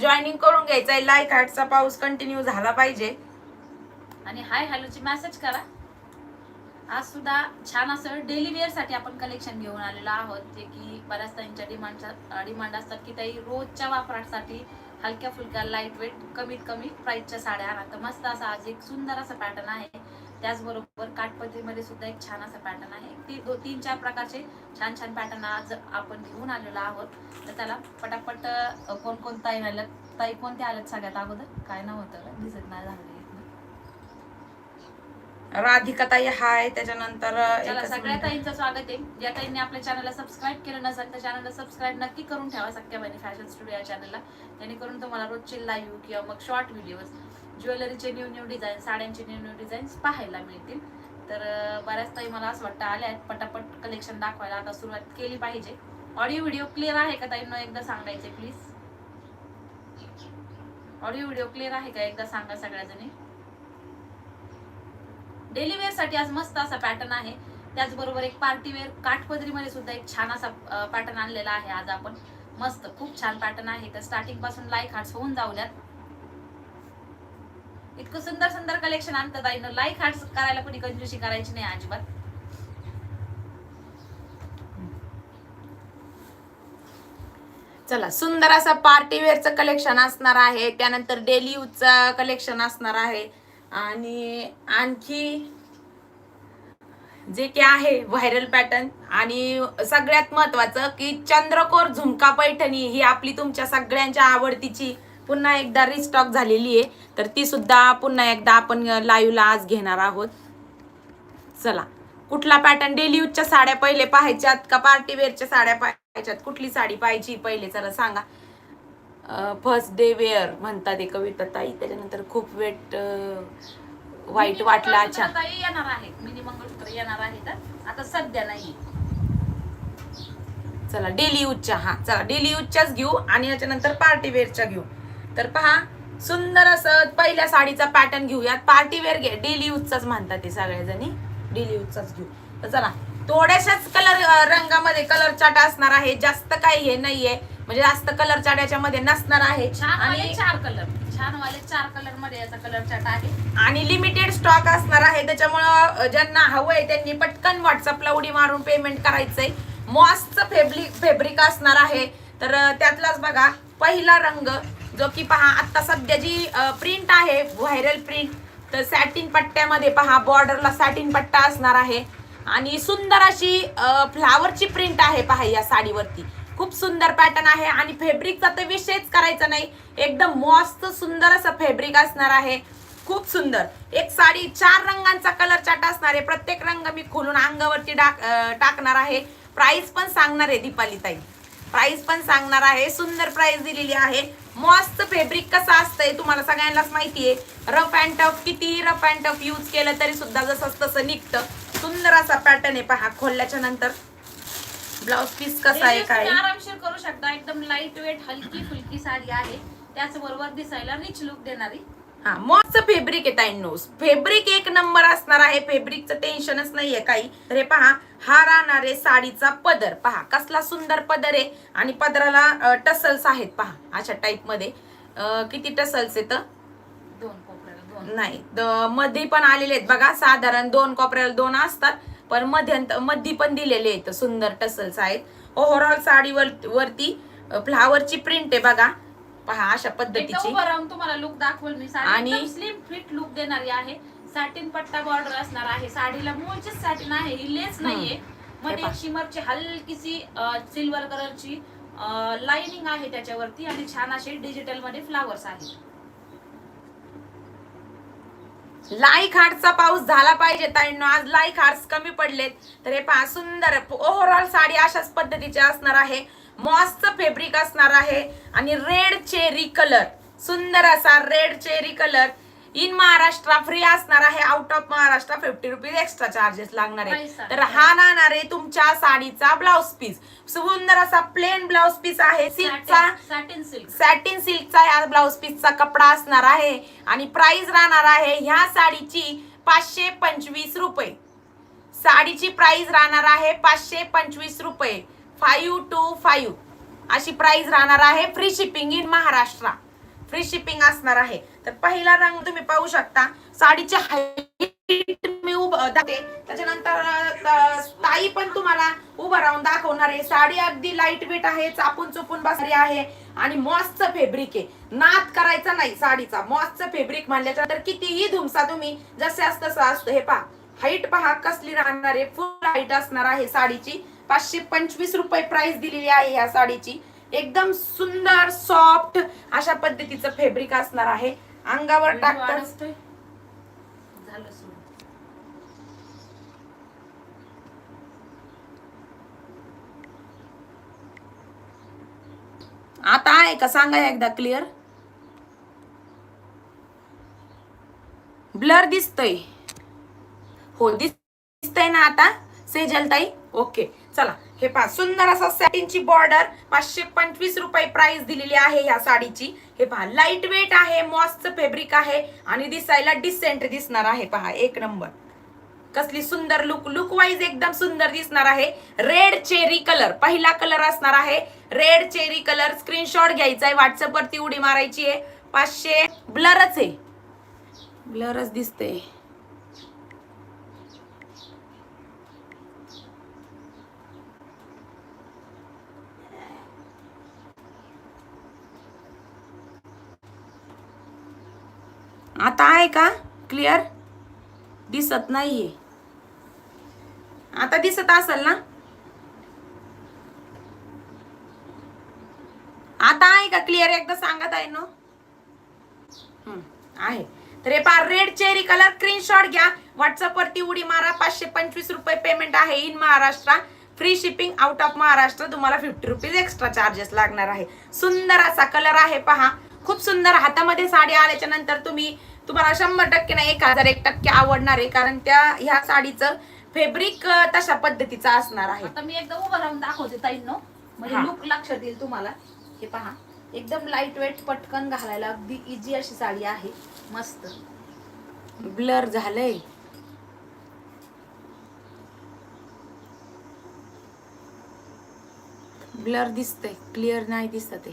Joining करून घ्यायचंय like हार्टचा पाऊस कंटिन्यू झाला पाहिजे. आणि हाय हॅलोची मेसेज करा. आज सुद्धा छान असं डेली वेअरसाठी आपण कलेक्शन घेऊन आलेलो आहोत. जे की बऱ्याच ताईंच्या डिमांडच्या डिमांड असतात की ताई रोजच्या वापरासाठी हलक्या फुलक्या लाइट वेट कमीत कमी प्राईसच्या साड्या आणा. तर मस्त असा आज एक सुंदर असा पॅटर्न आहे. त्याचबरोबर काठपदरीमध्ये सुद्धा एक छान असा पॅटर्न आहे. ती दो तीन चार प्रकारचे छान छान पॅटर्न आज आपण घेऊन आलेलो आहोत. तर त्याला पटापट अ, कोण कोण ताई कोणत्या आल्यात सगळ्यात अगोदर? काय नाव होतं? दिसत नाही झालं राधिका ताई हाय त्याच्यानंतर सगळ्या. ताईंचं स्वागत आहे. ज्या ताईंनी आपल्या चॅनलला सबस्क्राईब केलं नसेल तर चॅनलला सबस्क्राईब नक्की करून ठेवा सख्या बहिणी फॅशन स्टुडिओ या चॅनलला जेणेकरून तुम्हाला रोजचे लाईव्ह किंवा मग शॉर्ट व्हिडिओज ज्वेलरीचे न्यू न्यू डिझाईन साड्यांचे न्यू न्यू डिझाईन्स पाहायला मिळतील. तर बऱ्याच ताई मला असं वाटतं आल्या आहेत. पटापट कलेक्शन दाखवायला आता सुरुवात केली पाहिजे. ऑडिओ व्हिडिओ क्लिअर आहे का ताईंना? एकदा सांगायचे प्लीज ऑडिओ व्हिडिओ क्लिअर आहे का? एकदा सांगा सगळ्याजणी. डेली वेअरसाठी आज मस्त असा पॅटर्न आहे. त्याचबरोबर एक पार्टी वेअर काठपदरी मध्ये सुद्धा एक छान असा पॅटर्न आणलेला आहे आज आपण. मस्त खूप छान पॅटर्न आहे. तर स्टार्टिंगपासून लाईक हार्ट्स होऊन जाऊल्यात इतकं सुंदर सुंदर कलेक्शन आणतात आईनं लाईक हार्ट करायला कोणी कंजूशी करायची नाही अजिबात. चला सुंदर असं पार्टी वेअरचं कलेक्शन असणार आहे. त्यानंतर डेली यूजचं कलेक्शन असणार आहे. आणि आणखी जे की आहे व्हायरल पॅटर्न आणि सगळ्यात महत्वाचं की चंद्रकोर झुमका पैठणी ही आपली तुमच्या सगळ्यांच्या आवडतीची पुन्हा एकदा रिस्टॉक झालेली आहे. तर ती सुद्धा पुन्हा एकदा आपण लाईव्हला आज घेणार आहोत. चला कुठला पॅटर्न डेली यूजच्या साड्या पहिले पाहायच्यात का पार्टी वेअरच्या साड्या पाहायच्यात? कुठली साडी पाहायची पहिले? चला सांगा. फर्स्ट डे वेअर म्हणतात एक कविता ताई. त्याच्यानंतर खूप वेट वाईट वाटला येणार आहे. मिनी मंगळसूत्र येणार आहे तर. आता सध्या नाही. चला डेली यूजच्या हा. चला डेली यूजच्याच घेऊ आणि याच्यानंतर पार्टी वेअरच्या घेऊ. तर पहा सुंदर असं पहिल्या साडीचा पॅटर्न घेऊयात. पार्टी वेअर घे. डेली यूजचाच म्हणतात ते सगळेजणी. डेली यूजचाच घेऊ. तर चला थोड्याशाच कलर रंगामध्ये कलर चाट असणार आहे. जास्त काही हे नाहीये. म्हणजे जास्त कलर चाट याच्यामध्ये नसणार आहे. आणि चार कलर छान वाले चार कलरमध्ये याचा कलर चार्ट आहे. आणि लिमिटेड स्टॉक असणार आहे. त्याच्यामुळं ज्यांना हवंय त्यांनी पटकन व्हॉट्सअपला उडी मारून पेमेंट करायचंय. मॉसचं फेब्रिक फेब्रिक असणार आहे. तर त्यातलाच बघा पहिला रंग जो की पहा आत्ता सध्या जी प्रिंट आहे व्हायरल प्रिंट तर सॅटिन पट्ट्यामध्ये पहा बॉर्डरला सॅटिन पट्टा असणार आहे. आणि सुंदर अशी फ्लावरची प्रिंट आहे पहा या साडीवरती. खूप सुंदर पॅटर्न आहे आणि फेब्रिकचा तर विषयच करायचा नाही. एकदम मस्त सुंदर असं फेब्रिक असणार आहे. खूप सुंदर. एक साडी चार रंगांचा कलर चाट असणार आहे. प्रत्येक रंग मी खोलून अंगावरती टाकणार आहे. प्राइस पण सांगणार आहे दीपाली ताई प्राइस पण सांगणार आहे. सुंदर प्राइस दिलेली आहे. मस्त फेब्रिक कसं असतंय तुम्हाला सगळ्यांनाच माहिती आहे रफ अँड टफ किती रफ अँड टफ यूज केलं तरी सुद्धा जसं तसं निघतं. सुंदर असा पॅटर्न आहे पहा खोलल्याच्या नंतर. ब्लाउज पीस कसा आहे काय? आरामशीर करू शकता. एकदम लाइट वेट हलकी फुलकी साडी आहे. त्याचबरोबर दिसायला रिच लुक देणारी. हा मस्त फेब्रिक आहे ताईंनो फेब्रिक एक नंबर असणार आहे. फेब्रिकचं टेन्शनच नाहीये काही. तर हे पहा हा राहणार आहे साडीचा पदर. पहा कसला सुंदर पदर आहे. आणि पदराला टसल्स आहेत. पहा अशा टाईपमध्ये. किती टसल्स आहेत? दोन नाही द- मध्ये पण आलेले आहेत. बघा साधारण दोन कोपऱ्याला दोन असतात. पण मध्यंत मध्ये पण दिलेले आहेत. सुंदर टसल्स आहेत. ओव्हरऑल साडीवर वरती फ्लावरची प्रिंट आहे बघा. पहा अशा पद्धतीची. उभं राहून तुम्हाला लुक दाखवल मी. आणि- स्लिम फिट लुक देणारी आहे. साटिन पट्टा बॉर्डर असणार आहे. साडीला मूळचीच साटिन आहे. ही लेस नाहीये. मध्ये शिमरची हलकीशी सिल्वर कलरची लाइनिंग आहे त्याच्यावरती आणि छान असे डिजिटलमध्ये फ्लावर्स आहेत. लाईक हार्टचा पाऊस झाला पाहिजे ताईंनो. आज लाईक हार्ट्स कमी पडलेत. तर हे पहा सुंदर ओव्हरऑल साडी अशाच पद्धतीची असणार आहे. मॉसचं फेब्रिक असणार आहे आणि रेड चेरी कलर सुंदर असा red cherry colour in Maharashtra free असणार आहे. Out of Maharashtra fifty rupees extra charges लागणार आहे. तर हा राहणार आहे तुमच्या साडीचा ब्लाउज पीस सुंदर असा प्लेन ब्लाउज पीस आहे. सिल्कचा साटिन सिल्क सॅटिन सिल्कचा या ब्लाउज पीसचा कपडा असणार आहे. आणि प्राइस राहणार आहे ह्या साडीची पाचशे पंचवीस रुपये. साडीची प्राइस राहणार आहे पाचशे पंचवीस रुपये. Five two five. अशी प्राइस राहणार आहे free shipping in Maharashtra. Free shipping असणार आहे. तर पहिला रंग तुम्ही पाहू शकता. साडीची हाईट मी उभं त्याच्यानंतर ताई पण तुम्हाला उभं राहून दाखवणार आहे. साडी अगदी लाइट वेट आहे चापून चुपून बसली आहे आणि मॉसचं फेब्रिक आहे. नाद करायचा नाही साडीचा. मॉसचं फेब्रिक म्हणल्याच्या तर कितीही धुमसा तुम्ही जसे तसं असतं. हे पहा हाईट पहा कसली राहणार आहे. फुल हाईट असणार आहे साडीची. पाचशे पंचवीस रुपये प्राइस दिलेली आहे या साडीची. एकदम सुंदर सॉफ्ट अशा पद्धतीचं फेब्रिक असणार आहे. अंगावर टाकतात. आता आहे का? सांगा एकदा क्लिअर ब्लर दिसतय. हो दिस- दिसतंय ना आता सेजल ताई ओके चला हे पहा सुंदर असा सॅटिनची बॉर्डर पाचशे पंचवीस रुपये प्राइस दिलेली आहे या साडीची. हे पहा लाइट वेट आहे मॉसचं फॅब्रिक आहे आणि दिसायला डिसेंट दिसणार आहे. पहा एक नंबर कसली सुंदर लुक लुक वाईज एकदम सुंदर दिसणार आहे. रेड चेरी कलर पहिला कलर असणार आहे. रेड चेरी कलर स्क्रीनशॉट घ्यायचा आहे व्हॉट्सअप वरती उडी मारायची आहे. पाचशे ब्लरच आहे. ब्लरच दिसते आता आहे का? क्लिअर दिसत नाहीये. आता दिसत असेल ना? आता आहे का क्लिअर एकदा सांगत आहे ना? आहे. तर हे पहा रेड चेरी कलर स्क्रीनशॉट घ्या. व्हॉट्सअपवरती उडी मारा. पाचशे पंचवीस रुपये पेमेंट आहे in Maharashtra. Free shipping out of Maharashtra. तुम्हाला फिफ्टी रुपीज एक्स्ट्रा चार्जेस लागणार आहे. सुंदर असा कलर आहे पहा. खूप सुंदर हातामध्ये साडी आल्याच्यानंतर तुम्ही तुम्हाला शंभर टक्के नाही एक हजार एक टक्के आवडणार आहे. कारण त्या ह्या साडीचं फेब्रिक तशा पद्धतीचं असणार आहे. आता मी एकदा उभं राहून दाखवते ताईंनो. म्हणजे. लुक लक्षात येईल तुम्हाला. हे पहा. एकदम लाइट वेट पटकन घालायला अगदी इझी अशी साडी आहे. मस्त. ब्लर झालंय. ब्लर दिसतंय. क्लिअर नाही दिसत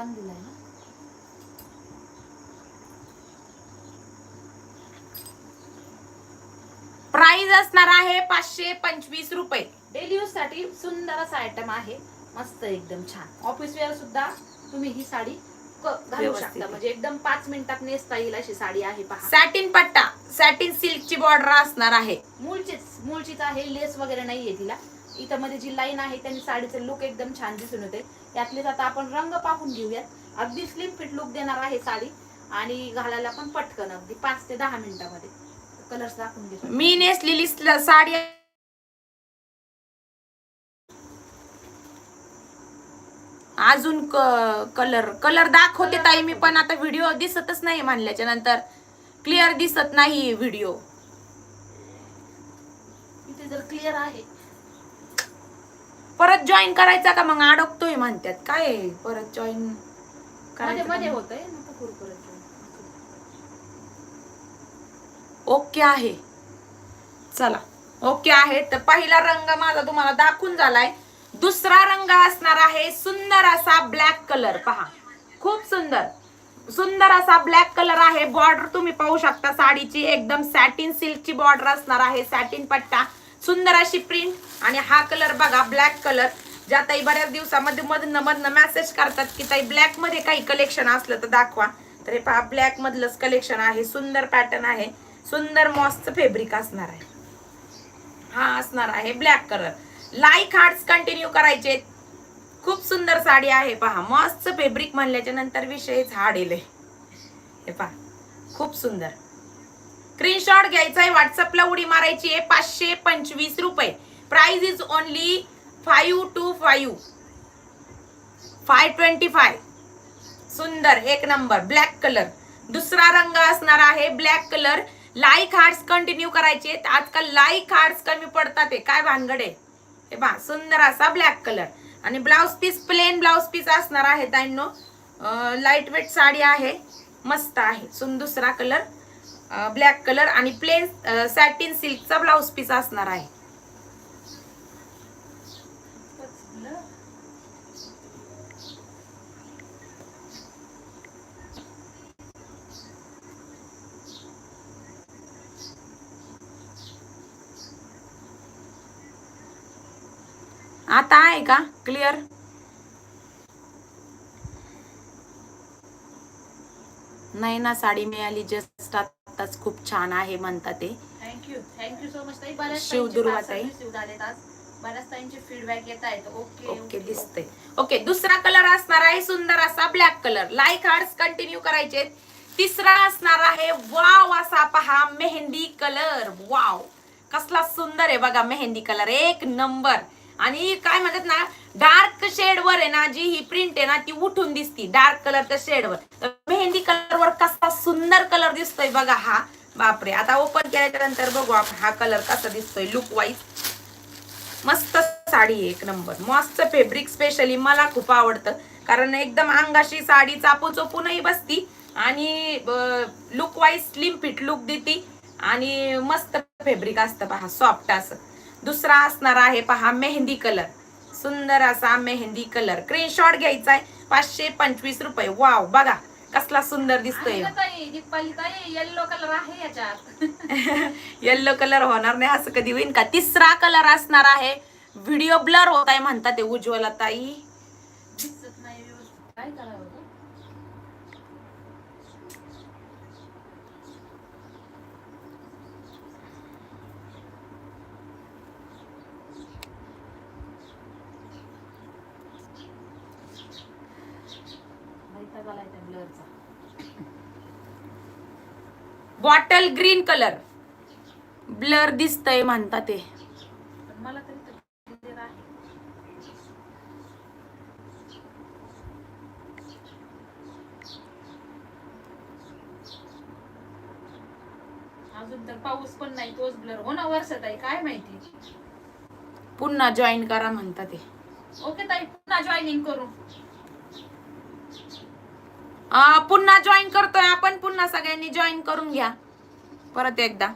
आहे त्रास दिलाय ना? प्राइस असणार आहे पाचशे पंचवीस रुपये. डेली यूजसाठी सुंदर असा आयटम आहे. मस्त एकदम छान. ऑफिस वेअर सुद्धा तुम्ही ही साडी घालू शकता. आहे. म्हणजे एकदम पाच मिनिटात नेसता येईल अशी साडी आहे पहा. सॅटिन पट्टा. सॅटिन सिल्कची बॉर्डर असणार आहे. मूळचीच मूळचीच आहे. लेस वगैरे नाहीये तिला. इथं मध्ये जी लाईन आहे त्यांनी साडीचं लुक एकदम छान दिसून येते यातलेच आता आपण रंग पाहून घेऊयात. अगदी स्लिम फिट लुक देणार आहे साडी आणि घालायला पण पटकन अगदी पाच ते दहा मिनिटामध्ये. कलर्स दाखवून घेतो मी नेसलेली स्ल- साडी अजून कलर कलर दाखवते ताई मी पण आता व्हिडिओ दिसतच नाही म्हणल्याच्या नंतर. क्लिअर दिसत नाही व्हिडिओ इथे जर क्लिअर आहे परत जॉईन करायचा का मग? अडकतोय म्हणतात. काय? परत जॉईन ओके आहे. चला. ओके आहे. तर पहिला रंग माझा तुम्हाला दाखवून झालाय. दुसरा रंग असणार आहे सुंदर असा ब्लॅक कलर पहा. खूप सुंदर. सुंदर असा ब्लॅक कलर आहे. बॉर्डर तुम्ही पाहू शकता साडीची. एकदम सॅटिन सिल्कची बॉर्डर असणार आहे. सॅटिन पट्टा. सुंदर अशी प्रिंट आणि हा कलर बघा ब्लॅक कलर ज्या ताई बऱ्याच दिवसामध्ये मधनं मधनं मेसेज करतात की ताई ब्लॅकमध्ये काही कलेक्शन असलं तर दाखवा. तर हे पहा ब्लॅक मधलंच कलेक्शन आहे. सुंदर पॅटर्न आहे. सुंदर मॉसचं फेब्रिक असणार आहे. हा असणार आहे black colour like hearts continue करायचे. खूप सुंदर साडी आहे. पहा मॉसचं फेब्रिक म्हणल्याच्या नंतर विषयच झाड येले हे पहा खूप सुंदर. स्क्रीनशॉट घ्यायचा आहे व्हॉट्सअपला उडी मारायची आहे पाचशे पंचवीस रुपये. Price is only five two five five twenty five सुंदर एक नंबर ब्लॅक कलर दुसरा रंग असणार आहे black colour like hearts continue करायचे. आजकाल लाईक हार्ट्स कमी पडतात हे. काय भानगड आहे? हे बा सुंदर असा ब्लॅक कलर आणि blouse piece plain blouse piece असणार आहे त्यांनो लाइट वेट साडी आहे. मस्त आहे. सुन दुसरा कलर ब्लॅक कलर आणि प्लेन सॅटिन सिल्कचा ब्लाउज पीस असणार आहे. आता आहे का? क्लिअर नाही ना साडी मिळाली जस्ट आताच खूप छान आहे म्हणतात ते. थँक्यू थँक्यू सो मच ताई. बऱ्याच शिवदुर्गा ताई. बऱ्याच ताईंचे फीडबॅक येत आहेत. ओके ओके दिसते ओके दुसरा कलर असणार आहे सुंदर असा black colour like hearts continue करायचे तिसरा असणार आहे वाव असा पहा मेहंदी कलर वाव कसला सुंदर आहे बघा मेहंदी कलर एक नंबर आणि काय म्हणतात ना डार्क शेड वर आहे ना जी ही प्रिंट आहे ना ती उठून दिसती डार्क कलरच्या शेड वर. तर मेहंदी कलर वर कसा सुंदर कलर दिसतोय बघा हा. बापरे आता ओपन केल्याच्यानंतर बघू आपण हा कलर कसा दिसतोय लुक वाईज मस्त साडी एक नंबर मस्त फेब्रिक स्पेशली मला खूप आवडतं. कारण एकदम अंगाशी साडी चापू चोपूनही बसती आणि look wise slim fit look देती आणि मस्त फेब्रिक असतं पहा सॉफ्ट असं. दुसरा असणार आहे पहा मेहंदी कलर सुंदर असा मेहंदी कलर. स्क्रीनशॉट घ्यायचा आहे पाचशे पंचवीस रुपये. वाव बघा. कसला सुंदर दिसतोय. येल्लो कलर आहे याच्यात. येल्लो कलर होणार नाही. असं कधी होईल का? तिसरा कलर असणार आहे. व्हिडिओ ब्लर होत आहे म्हणतात ते उज्ज्वला ताई. दिसत नाही व्यवस्थित. काय करावं गं? वैताग आलाय त्या ब्लरचा बॉटल ग्रीन कलर. ब्लर दिसतंय म्हणतात ते. अजून तर पाऊस पण नाही तोच ब्लर. हो ना वर्षात आहे काय माहिती? पुन्हा जॉईन करा म्हणतात ते. ओके ताई पुन्हा जॉईनिंग करू. पुन्हा जॉईन करतोय. आपण पुन्हा सगळ्यांनी जॉईन करून घ्या. परत एकदा.